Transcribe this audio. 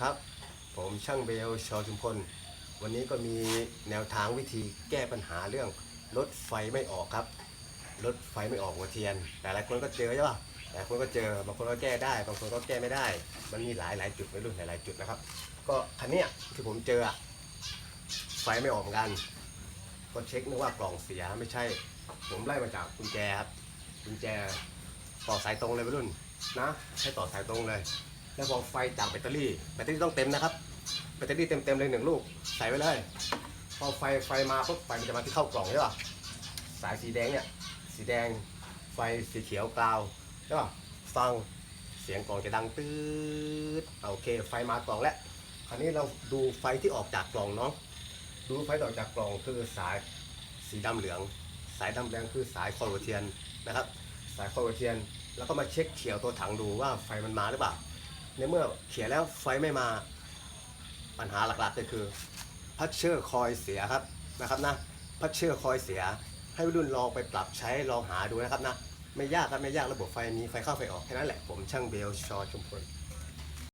ครับ ผมช่างเบลชอชุมพล วันนี้ก็มีแนวทางวิธีแก้ปัญหาเรื่องรถไฟไม่ออกครับ รถไฟไม่ออกหัวเทียน แต่หลายคนก็เจอใช่ป่ะหลายคนก็เจอบางคนก็แก้ได้ บางคนก็แก้ไม่ได้ มันมีหลายหลายจุดในรุ่นหลายหลายจุดนะครับ ก็คันเนี้ยที่ผมเจอไฟไม่ออกเหมือนกัน ก็เช็คนึกว่ากล่องเสียไม่ใช่ ผมไล่มาจากกุญแจครับกุญแจต่อสายตรงเลยวัยรุ่นนะให้ต่อสายตรงเลย แล้วพอไฟจากแบตเตอรี่ แบตเตอรี่ต้องเต็มนะครับ แบตเตอรี่เต็มๆเลยหนึ่งลูก ใส่ไว้เลย พอไฟไฟมาปุ๊บไฟมันจะมาที่เข้ากล่องใช่ป่ะ สายสีแดงเนี่ย สีแดง ไฟสีเขียวกราวใช่ป่ะ ฟัง เสียงกล่องจะดังตืดโอเค ไฟมากล่องแล้ว คราวนี้เราดูไฟที่ออกจากกล่องเนาะ ดูไฟออกจากกล่องคือสายสีดำเหลือง สายดำเหลืองคือสายคอยหัวเทียนนะครับ สายคอยหัวเทียน แล้วก็มาเช็คเขียวตัวถังดูว่าไฟมันมาหรือเปล่า ในเมื่อเขียนแล้วไฟไม่มา ปัญหาหลักๆก็คือพัชเชอร์คอยเสียครับนะครับนะพัชเชอร์คอยเสีย ให้รุ่นลองไปปรับใช้ลองหาดูนะครับนะไม่ยากครับไม่ยากระบบไฟมีไฟเข้าไฟออกแค่นั้นแหละผมช่างเบลชอชุมพล